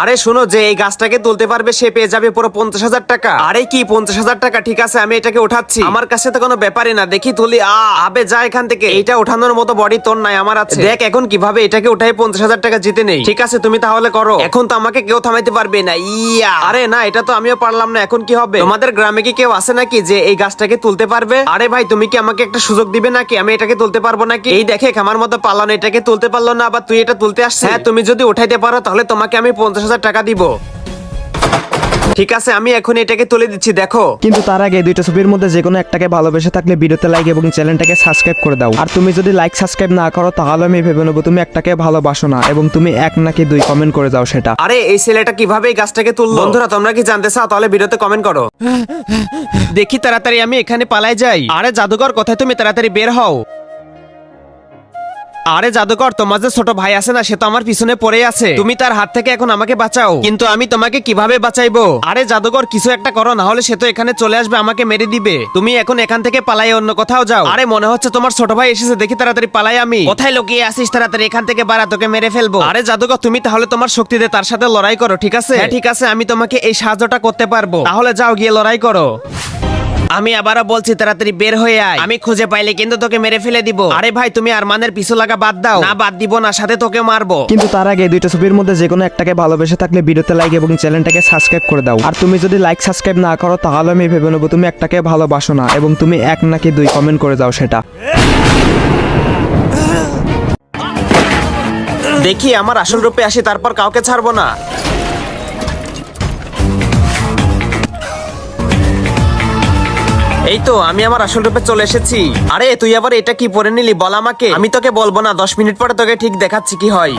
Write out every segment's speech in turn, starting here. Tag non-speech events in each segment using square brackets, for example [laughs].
আরে শোনো যে এই গাছটাকে তুলতে পারবে সে পেয়ে যাবে পুরো পঞ্চাশ হাজার টাকা। আরে কি পঞ্চাশ হাজার টাকা? ঠিক আছে আমি এটাকে উঠাচ্ছি আমার কাছে তো কোনো ব্যাপারই না দেখি তুলি। আবে যা এখান থেকে। এটা উঠানোর মতো বডি তোর নাই আমার আছে। দেখ এখন কীভাবে এটাকে উঠাই পঞ্চাশ হাজার টাকা জিতে নেই। ঠিক আছে তুমি তাহলে করো। এখন তো আমাকে কেউ থামাইতে পারবে না ইয়া। আরে না এটা তো আমিও পারলাম না এখন কি হবে? তোমাদের গ্রামে কি কেউ আছে নাকি যে এই গাছটাকে তুলতে পারবে? আরে ভাই তুমি কি আমাকে একটা সুযোগ দিবে নাকি? আমি এটাকে তুলতে পারব নাকি? এই দেখে আমার মতো পারলাম না, এটাকে তুলতে পারল না আবার তুই এটা তুলতে আসছে হ্যাঁ তুমি যদি উঠাইতে পারো তাহলে তোমাকে আমি পঞ্চাশ হাজার টাকা দিব। ঠিক আছে আমি এখন এটাকে তুলে দিচ্ছি দেখো। কিন্তু তার আগে দুইটা ছবির মধ্যে যে কোনো একটাকে ভালোবেসে থাকলে ভিডিওতে লাইক এবং চ্যানেলটাকে সাবস্ক্রাইব করে দাও। আর তুমি যদি লাইক সাবস্ক্রাইব না করো তাহলে আমি ভেবে নেব তুমি একটাকে ভালোবাসো না এবং তুমি এক নাকি দুই কমেন্ট করে দাও সেটা। আরে এই ছেলেটা কীভাবে এই গাছটাকে তুললো? বন্ধুরা তোমরা কি জানতে চাও? তাহলে ভিডিওতে কমেন্ট করো। দেখি তাড়াতাড়ি আমি এখানে পালাই যাই। আরে জাদুকর কোথায় তুমি তাড়াতাড়ি বের হও? আরে জাদুকর তোমার যে ছোট ভাই আছে না সে তো আমার পিছনে পড়ে আছে। তুমি তার হাত থেকে এখন আমাকে বাঁচাও। কিন্তু আমি তোমাকে কীভাবে বাঁচাইবো? আরে জাদুকর কিছু একটা করো না হলে সে তো এখানে চলে আসবে আমাকে মেরে দিবে। তুমি এখন এখান থেকে পালাই অন্য কোথাও যাও। আরে মনে হচ্ছে তোমার ছোট ভাই এসেছে দেখি তাড়াতাড়ি পালাই আমি। কোথায় লুকিয়ে আসিস তাড়াতাড়ি এখান থেকে বাড়া তোকে মেরে ফেলব। আরে জাদুকর তুমি তাহলে তোমার শক্তি দিয়ে তার সাথে লড়াই করো ঠিক আছে? হ্যাঁ ঠিক আছে আমি তোমাকে এই সাহায্যটা করতে পারব। তাহলে যাও গিয়ে লড়াই করো। আমি আবারও বলছি তাড়াতাড়ি বের হয়ে আয়। আমি খুঁজে পাইলে কিন্তু তোকে মেরে ফেলে দিব। আরে ভাই তুমি আরমানের পিছু লাগা বাদ দাও। না বাদ দিব না সাথে তোকে মারবো। কিন্তু তার আগে দুইটা ছবির মধ্যে যে কোনো একটাকে ভালোবেসে থাকলে ভিডিওতে লাইক এবং চ্যানেলটাকে সাবস্ক্রাইব করে দাও। আর তুমি যদি লাইক সাবস্ক্রাইব না করো তাহলে আমি ভেবে নেব তুমি একটাকে ভালোবাসো না এবং তুমি এক নাকি দুই কমেন্ট করে দাও সেটা। দেখি আমার আসল রূপে আসি তারপর কাউকে ছাড়বো না। এই তো, আমি আমার আসল রূপে চলে এসেছি। আরে, তুই আবার এটা কি পরে নিলি? বল আমাকে। আমি তোকে বলব না, দশ মিনিট পরে তোকে ঠিক দেখাচ্ছি কি হয়।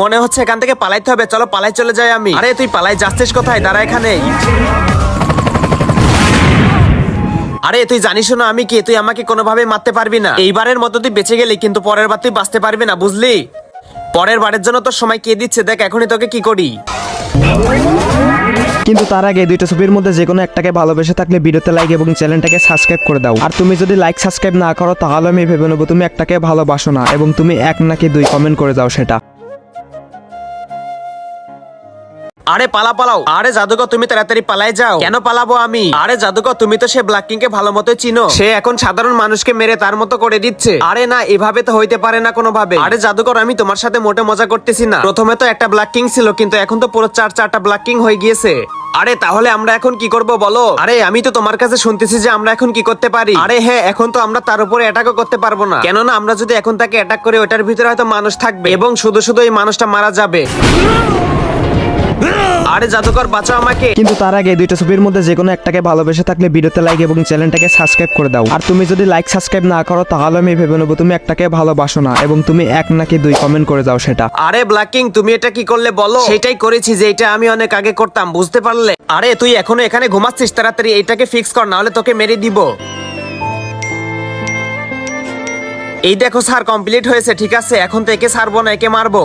মনে হচ্ছে এখান থেকে পালাইতে হবে। চলো, পালাই চলে যাই আমি। আরে, তুই পালাই যাচ্ছিস কোথায়? দাঁড়া এখানে। আরে, তুই জানিস না আমি কি? তুই আমাকে কোনোভাবে মারতে পারবি না। এইবারের মতো তুই বেঁচে গেলি, কিন্তু পরের বার তুই বাঁচতে পারবি না, বুঝলি? পরের বারের জন্য তোর সময় কে দিচ্ছে? দেখ, এখনই তোকে কি করি। কিন্তু তার আগে দুইটা ছবির মধ্যে যে কোনো একটাকে ভালোবেসে থাকলে ভিডিওতে লাইক এবং চ্যানেলটাকে সাবস্ক্রাইব করে দাও। আর তুমি যদি লাইক সাবস্ক্রাইব না করো, তাহলে আমি ভেবে নেব তুমি একটাকে ভালোবাসো না, এবং তুমি এক নাকি দুই কমেন্ট করে দাও সেটা। আরে পালা পালাও আরে জাদুকর তুমি তাড়াতাড়ি পালাই যাও। কেন পালাবো আমি? আরে জাদুকর তুমি তো সে ব্ল্যাক কিং কে ভালো মতো চিনো। সে এখন সাধারণ মানুষকে মেরে তার মতো করে দিচ্ছে। আরে না, এভাবে তো হইতে পারে না কোনোভাবে। আরে জাদুকর আমি তোমার সাথে মোটে মজা করতেছি না। প্রথমে তো একটা ব্ল্যাক কিং ছিল, কিন্তু এখন তো পুরো চার চারটা ব্ল্যাক কিং হয়ে গিয়েছে। আরে তাহলে আমরা এখন কি করব বলো? আরে আমি তো তোমার কাছে শুনতেছি যে আমরা এখন কি করতে পারি। আরে হ্যাঁ এখন তো আমরা তার উপরে অ্যাটাকও করতে পারব না। কেননা আমরা যদি এখন তাকে অ্যাটাক করি, ওটার ভিতরে হয়তো মানুষ থাকবে। এবং শুধু শুধু এই মানুষটা মারা যাবে। আরে জাদুকর বাঁচাও আমাকে। কিন্তু তার আগে দুইটা ছবির মধ্যে যে কোনো একটাকে ভালোবেসে থাকলে ভিডিওতে লাইক এবং চ্যানেলটাকে সাবস্ক্রাইব করে দাও। আর তুমি যদি লাইক সাবস্ক্রাইব না করো তাহলে আমি ভেবে নেব তুমি একটাকে ভালোবাসো না এবং তুমি এক নাকি দুই কমেন্ট করে দাও সেটা। আরে ব্ল্যাকিং তুমি এটা কি করলে বলো? সেটাই করেছি যে এটা আমি অনেক আগে করতাম বুঝতে পারলে? আরে তুই এখনও এখানে ঘুমাচ্ছিস তাড়াতাড়ি এটাকে ফিক্স কর না হলে তোকে মেরে দিব। এই দেখো স্যার কমপ্লিট হয়েছে ঠিক আছে? এখন তো একে ছাড়বো না একে মারবো।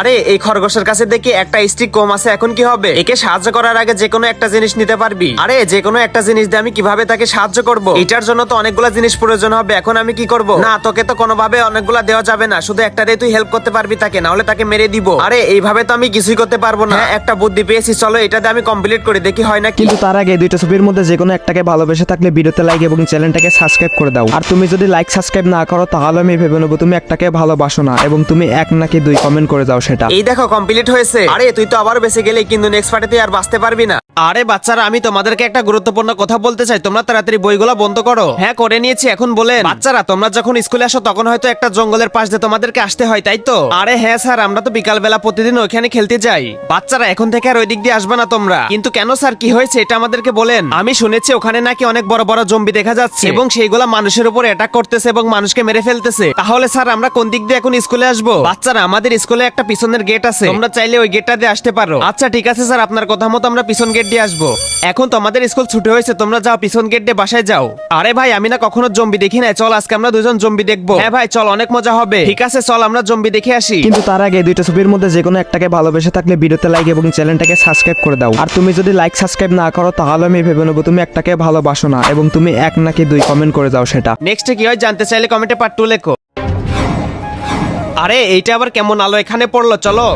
আরে এই খরগোশের কাছে দেখি একটা স্টিক কম আছে এখন কি হবে? একে সাহায্য করার আগে যে কোনো একটা জিনিস নিতে পারবি। আরে যে কোনো একটা জিনিস দিয়ে আমি কীভাবে তাকে সাহায্য করব? এটার জন্য তো অনেকগুলা জিনিস প্রয়োজন হবে এখন আমি কি করব? না তোকে তো কোনোভাবে অনেকগুলা দেওয়া যাবে না শুধু একটা দিয়ে তুই হেল্প করতে পারবি তাকে না হলে তাকে মেরে দিব। আরে এইভাবে তো আমি কিছুই করতে পারব না। হ্যাঁ, একটা বুদ্ধি পেয়েছি চলো এটা দিয়ে আমি কমপ্লিট করে দেখি হয় না কিন্তু তার আগে দুইটা ছবির মধ্যে যে কোনো একটাকে ভালোবেসে থাকলে ভিডিওতে লাইক এবং চ্যানেলটাকে সাবস্ক্রাইব করে দাও। আর তুমি যদি লাইক সাবস্ক্রাইব না করো তাহলে আমি ভেবে নেব তুমি একটাকে ভালোবাসো না এবং তুমি এক নাকি দুই কমেন্ট করে দাও সেটা। এই দেখো কমপ্লিট হয়েছে। আরে তুই তো আবার বেঁচে গেলে কিন্তু নেক্সট পার্টি তুই আর বাঁচতে পারবি না। আরে বাচ্চারা আমি তোমাদেরকে একটা গুরুত্বপূর্ণ কথা বলতে চাই। তোমরা তাড়াতাড়ি বইগুলো বন্ধ করো। হ্যাঁ করে নিয়েছি এখন বলেন। বাচ্চারা তোমরা যখন স্কুলে আসো তখন হয়তো একটা জঙ্গলের পাশ দিয়ে তোমাদেরকে আসতে হয় তাই তো? আরে হ্যাঁ স্যার আমরা তো বিকাল বেলা প্রতিদিন ওইখানে খেলতে যাই। বাচ্চারা এখন থেকে আর ওই দিক দিয়ে আসবে না তোমরা। কিন্তু কেন স্যার কি হয়েছে এটা আমাদেরকে বলেন। আমি শুনেছি ওখানে নাকি অনেক বড় বড় জম্বি দেখা যাচ্ছে। এবং সেইগুলা মানুষের উপর অ্যাটাক করতেছে এবং মানুষকে মেরে ফেলতেছে। তাহলে স্যার আমরা কোন দিক দিয়ে এখন স্কুলে আসব? বাচ্চারা আমাদের স্কুলে একটা পিছনের গেট আছে। তোমরা চাইলে ওই গেটটা দিয়ে আসতে পারো। আচ্ছা ঠিক আছে স্যার আপনার কথা মতো আমরা পিছন গেট দিয়ে আসব। এখন তো আমাদের স্কুল ছুটি হয়েছে তোমরা যাও পিছন গেট দিয়ে বাসায় যাও। আরে ভাই আমি না কখনো জম্বি দেখি নাই। চল আজকে আমরা দুজন জম্বি দেখব। হ্যাঁ ভাই চল অনেক মজা হবে। ঠিক আছে চল আমরা জম্বি দেখে আসি। কিন্তু তার আগে দুইটা ছবির মধ্যে যে কোনো একটাকে ভালোবেসে থাকলে ভিডিওতে লাইক এবং চ্যানেলটাকে সাবস্ক্রাইব করে দাও। আর তুমি যদি লাইক সাবস্ক্রাইব না করো তাহলে আমি ভেবে নেব তুমি একটাকে ভালোবাসো না এবং তুমি এক নাকি দুই কমেন্ট করে দাও সেটা। নেক্সট কি হয় জানতে চাইলে কমেন্টে পার্ট টু লেখো। আরে এইটা আবার কেমন আলো এখানে পড়ল? চলো।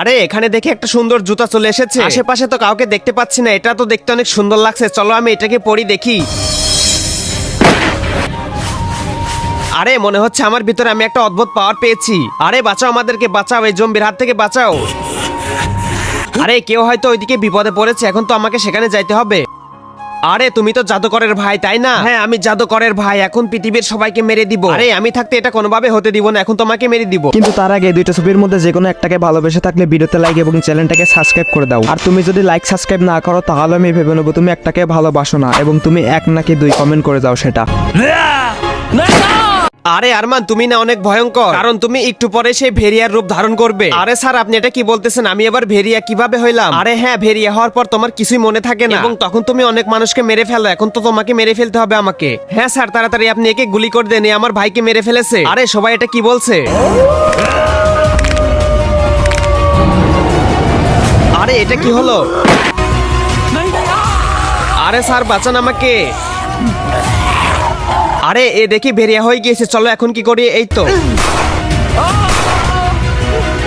আরে এখানে দেখে একটা সুন্দর জুতা চলে এসেছে। আশেপাশে তো কাউকে দেখতে পাচ্ছি না এটা তো দেখতে অনেক সুন্দর লাগছে। চলো আমি এটাকে পরি দেখি। আরে মনে হচ্ছে আমার ভিতরে আমি একটা অদ্ভুত পাওয়ার পেয়েছি। আরে বাঁচাও আমাদেরকে বাঁচাও এই জম্বির হাত থেকে বাঁচাও। আরে কেউ হয়তো ওইদিকে বিপদে পড়েছে এখন তো আমাকে সেখানে যাইতে হবে। আরে তুমি তো জাদুকরের ভাই তাই না? হ্যাঁ আমি জাদুকরের ভাই এখন পৃথিবীর সবাইকে মেরে দিব। আরে আমি থাকতে এটা কোনোভাবে হতে দিব না এখন তোমাকে মেরে দিব। কিন্তু তার আগে দুইটা ছবির মধ্যে যে কোনো একটাকে ভালোবেসে থাকলে ভিডিওতে লাইক এবং চ্যানেলটাকে সাবস্ক্রাইব করে দাও। আর তুমি যদি লাইক সাবস্ক্রাইব না করো তাহলে আমি ভেবে নেব তুমি একটাকে ভালোবাসো না এবং তুমি এক নাকি দুই কমেন্ট করে দাও সেটা। আরে আরমান তুমি না অনেক ভয়ঙ্কর। কারণ তুমি একটু পরে সেই ভেরিয়ার রূপ ধারণ করবে। আরে স্যার আপনি এটা কি বলতেছেন? আমি এবার ভেরিয়া কীভাবে হইলাম? আরে হ্যাঁ ভেরিয়া হওয়ার পর তোমার কিছুই মনে থাকে না। এবং তখন তুমি অনেক মানুষকে মেরে ফেলো এখন তো তোমাকে মেরে ফেলতে হবে আমাকে। হ্যাঁ স্যার তাড়াতাড়ি আপনি একে গুলি করে দেন। আমার ভাইকে মেরে ফেলেছে। আরে সবাই এটা কি বলছে? আরে এটা কি হলো? আরে স্যার বাঁচান আমাকে। আরে এ দেখি বেরিয়া হয়ে গিয়েছে। চলো এখন কি করি? এই তো।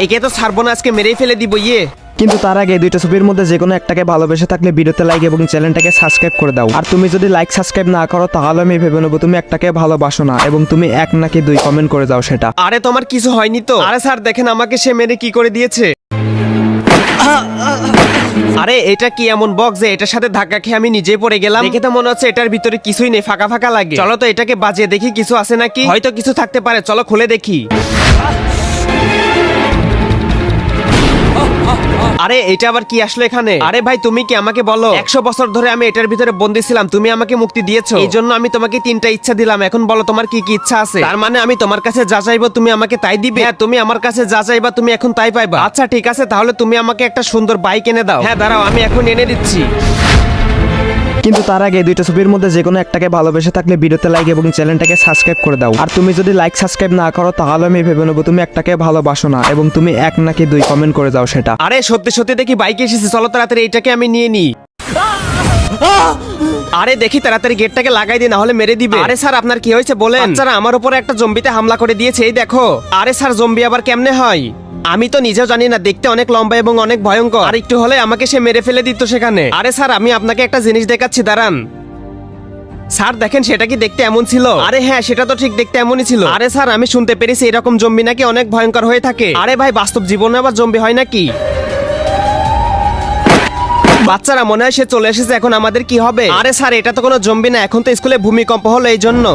একে তো ছাড়বো না আজকে মেরেই ফেলে দিব ইয়ে। কিন্তু তার আগে দুইটা ছবির মধ্যে যে কোনো একটাকে ভালোবেসে থাকলে ভিডিওতে লাইক এবং চ্যানেলটাকে সাবস্ক্রাইব করে দাও। আর তুমি যদি লাইক সাবস্ক্রাইব না করো তাহলে আমি ভেবে নেব তুমি একটাকে ভালোবাসো না এবং তুমি এক নাকি দুই কমেন্ট করে দাও সেটা। আরে তোমার কিছু হয়নি তো? আরে স্যার দেখেন আমাকে সে মেরে কি করে দিয়েছে? আরে, এটা কি এমন বক্স যে এটার সাথে ধাক্কা খেয়ে আমি নিজে পড়ে গেলাম? দেখে তো মনে হচ্ছে এটার ভিতরে কিছুই নেই, ফাঁকা ফাঁকা লাগে। চলো তো এটাকে বাজিয়ে দেখি, কিছু আছে নাকি? হয়তো কিছু থাকতে পারে, চলো খুলে দেখি। আরে, এটা আবার কি আসলে এখানে? আরে ভাই, তুমি কি আমাকে বলো? একশো বছর ধরে আমি এটার ভিতরে বন্দি ছিলাম, তুমি আমাকে মুক্তি দিয়েছ। এই জন্য আমি তোমাকে তিনটা ইচ্ছা দিলাম। এখন বলো তোমার কি কি ইচ্ছা আছে? তার মানে আমি তোমার কাছে যা চাইব তুমি আমাকে তাই দিবে? হ্যাঁ তুমি আমার কাছে যা চাইবা তুমি এখন তাই পাইবা। আচ্ছা ঠিক আছে, তাহলে তুমি আমাকে একটা সুন্দর বাইক এনে দাও। হ্যাঁ দাঁড়াও, আমি এখন এনে দিচ্ছি। কিন্তু তার আগে দুইটা ছবির মধ্যে যে কোনো একটাকে ভালোবেসে থাকলে ভিডিওতে লাইক এবং চ্যানেলটাকে সাবস্ক্রাইব করে দাও। আর তুমি যদি লাইক সাবস্ক্রাইব না করো তাহলে আমি ভেবে নেব তুমি একটাকে ভালোবাসো না এবং তুমি এক নাকি দুই কমেন্ট করে দাও সেটা। আরে সত্যি সত্যি দেখি বাইক এসেছে চলো তাড়াতাড়ি এইটাকে আমি নিয়ে নিই। আরে দেখি তাড়াতাড়ি গেটটাকে লাগাই দিই না হলে মেরে দিবে। আরে স্যার আপনার কি হয়েছে বলেন? বাচ্চারা আমার উপরে একটা জম্বিতে হামলা করে দিয়েছে এই দেখো। আরে স্যার জম্বি আবার কেমনে হয়? আমি তো নিজেও জানি না, দেখতে অনেক লম্বা এবং অনেক ভয়ঙ্কর। আর একটু হলে আমাকে সে মেরে ফেলে দিত সেখানে। আরে স্যার, আমি আপনাকে একটা জিনিস দেখাচ্ছি, দাঁড়ান। স্যার, দেখেন, সেটা কি দেখতে এমন ছিল? আরে হ্যাঁ সেটা তো ঠিক দেখতে এমনই ছিল। আরে স্যার, আমি শুনতে পেরেছি এরকম জম্বি নাকি অনেক ভয়ঙ্কর হয়ে থাকে। আরে ভাই, বাস্তব জীবনে আবার জম্বি হয় নাকি? বাচ্চারা, মনে হয় সে চলে এসেছে, এখন আমাদের কি হবে? আরে স্যার, এটা তো কোনো জম্বি না, এখন তো স্কুলে ভূমিকম্প হলো এই জন্য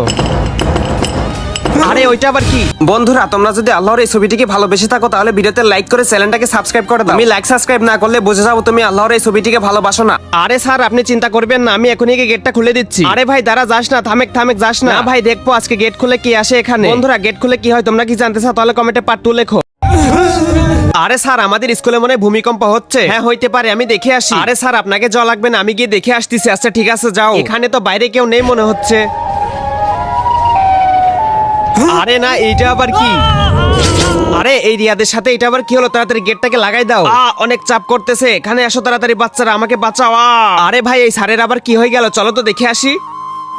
আরে ওইটা আবার কি? বন্ধুরা তোমরা যদি আল্লাহর এই ছবিটিকে ভালোবেসে থাকো তাহলে ভিডিওতে লাইক করে চ্যানেলটাকে সাবস্ক্রাইব করে দাও। তুমি লাইক সাবস্ক্রাইব না করলে বুঝে যাব তুমি আল্লাহর এই ছবিটিকে ভালোবাসো না। আরে স্যার আপনি চিন্তা করবেন না আমি এখনই গেটটা খুলে দিচ্ছি। আরে ভাই দাঁড়া যাস না থামেক থামেক যাস না। ভাই দেখব আজকে গেট খুলে কি আসে এখানে। বন্ধুরা গেট খুলে কি হয় তোমরা কি জানতে চাও? তাহলে কমেন্টে পার্ট টু লেখো। আরে স্যার আমাদের স্কুলে মনে হয় ভূমিকম্প হচ্ছে। হ্যাঁ হইতে পারে আমি দেখে আসি। আরে স্যার আপনাকে যাওয়া লাগবে না আমি গিয়ে দেখে আসতেছি। আচ্ছা ঠিক আছে যাও। এখানে তো বাইরে কেউ নেই মনে হচ্ছে। [gasps] আরে না এইটা আবার কি? আরে এই রিয়াদের সাথে এটা আবার কি হলো? তাড়াতাড়ি গেটটাকে লাগাই দাও। আ অনেক চাপ করতেছে। এখানে আসো তাড়াতাড়ি বাচ্চারা আমাকে বাঁচাও। আ! আরে ভাই এই স্যারের আবার কি হয়ে গেল? চলো তো দেখে আসি।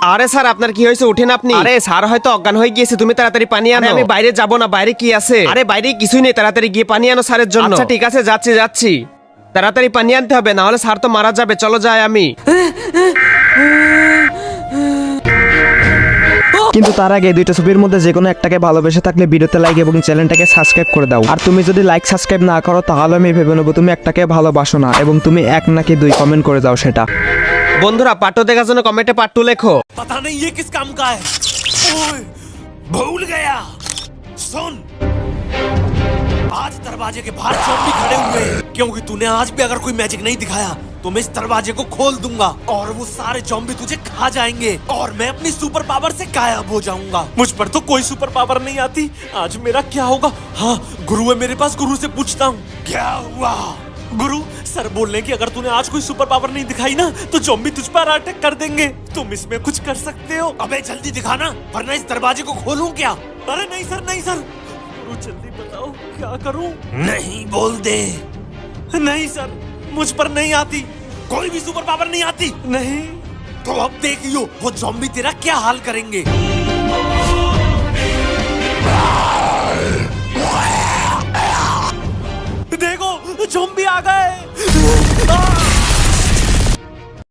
আরে স্যার আপনার কি হয়েছে? উঠেন আপনি। আরে স্যার হয়তো অজ্ঞান হয়ে গিয়েছে। তুমি তাড়াতাড়ি পানি আনো। আমি বাইরে যাব না বাইরে কি আছে? আরে বাইরে কিছুই নেই। তাড়াতাড়ি গিয়ে পানি আনো স্যারের জন্য। আচ্ছা ঠিক আছে যাচ্ছি যাচ্ছি। তাড়াতাড়ি পানি আনতে হবে না হলে স্যার তো মারা যাবে। চলো যাই আমি। [laughs] কিন্তু তার আগে দুইটা ছবির মধ্যে যে কোনো একটাকে ভালোবেসে থাকলে ভিডিওতে লাইক এবং চ্যানেলটাকে সাবস্ক্রাইব করে দাও আর তুমি যদি লাইক সাবস্ক্রাইব না করো তাহলে আমি ভেবে নেবো তুমি একটাকে ভালোবাসো না এবং তুমি এক নাকি দুই কমেন্ট করে দাও সেটা বন্ধুরা পাট্টু দেখার জন্য কমেন্টে পাট্টু লেখো पता नहीं ये किस काम का है ओए, भूल गया सुन आज दरवाजे के बाहर चौंबी खड़े हुए हैं क्योंकि तूने आज भी अगर कोई मैजिक नहीं दिखाया तो मैं इस दरवाजे को खोल दूँगा और वो सारे चौंबी तुझे खा जाएँगे और मैं अपनी सुपर पावर से गायब हो जाऊँगा। मुझ पर तो कोई सुपर पावर नहीं आती। आज मेरा क्या होगा? हाँ गुरु है मेरे पास गुरु से पूछता हूँ। क्या हुआ? गुरु सर बोल रहे कि अगर तूने आज कोई सुपर पावर नहीं दिखाई ना तो जॉम्बी तुझ पर अटैक कर देंगे। तुम इसमें कुछ कर सकते हो। अबे जल्दी दिखाना वरना इस दरवाजे को खोलूं क्या? अरे नहीं सर नहीं सर। गुरु जल्दी बताओ क्या करूँ? नहीं बोल दे। नहीं सर। मुझ पर नहीं आती। कोई भी सुपर पावर नहीं आती। नहीं। तो अब देखियो वो जॉम्बी तेरा क्या हाल करेंगे। देखो जॉम्बी आ गए।